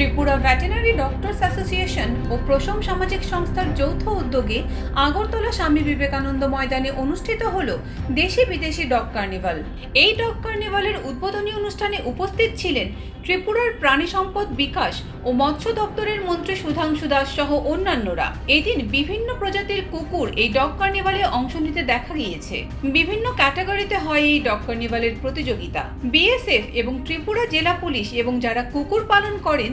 Tripura veterinary doctors association ও প্রসম সামাজিক সংস্থার যৌথ উদ্যোগে আগরতলা স্বামী বিবেকানন্দ ময়দানে অনুষ্ঠিত হল দেশি বিদেশি ডগ কার্নিভাল। এই ডগ কার্নিভালের উদ্বোধনী অনুষ্ঠানে উপস্থিত ছিলেন ত্রিপুরার প্রাণী সম্পদ বিকাশ ও মৎস্য দপ্তরের মন্ত্রী সুধাংশু দাস সহ অন্যান্যরা। এদিন বিভিন্ন প্রজাতির কুকুর এই ডগ কার্নিভালে অংশ নিতে দেখা গিয়েছে। বিভিন্ন ক্যাটাগরিতে হয় এই ডগ কার্নিভালের প্রতিযোগিতা। বিএসএফ এবং ত্রিপুরা জেলা পুলিশ এবং যারা কুকুর পালন করেন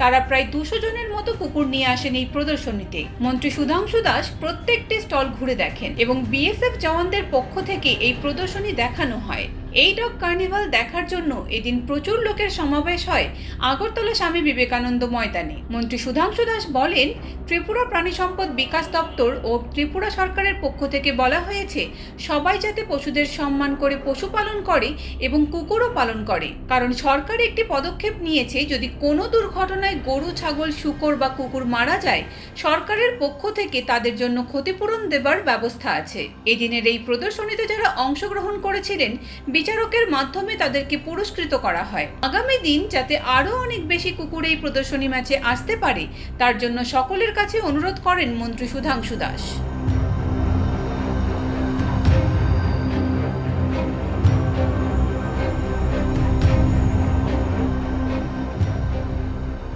তারা প্রায় দুশো জনের মতো কুকুর নিয়ে আসেন এই প্রদর্শনীতে। মন্ত্রী সুধাংশু দাস প্রত্যেকটি স্টল ঘুরে দেখেন এবং বিএসএফ জওয়ানদের পক্ষ থেকে এই প্রদর্শনী দেখানো হয়। এই ডগ কার্নিভাল দেখার জন্য এদিন প্রচুর লোকের সমাবেশ হয় আগরতলা স্বামী বিবেকানন্দ ময়দানে। মন্ত্রী সুধাংশু দাস বলেন, ত্রিপুরা প্রাণী সম্পদ বিকাশ দপ্তর ও ত্রিপুরা সরকারের পক্ষ থেকে বলা হয়েছে, সবাই যাতে পশুদের সম্মান করে পশুপালন করে এবং কুকুরও পালন করে। কারণ সরকার একটি পদক্ষেপ নিয়েছে, যদি কোনো দুর্ঘটনায় গরু, ছাগল, শুকর বা কুকুর মারা যায়, সরকারের পক্ষ থেকে তাদের জন্য ক্ষতিপূরণ দেবার ব্যবস্থা আছে। এদিনের এই প্রদর্শনীতে যারা অংশগ্রহণ করেছিলেন, বিচারকের মাধ্যমে তাদেরকে পুরস্কৃত করা হয়। আগামী দিন যাতে আরও অনেক বেশি কুকুর এই প্রদর্শনী ম্যাচে আসতে পারে, তার জন্য সকলের কাছে অনুরোধ করেন মন্ত্রী সুধাংশু দাস।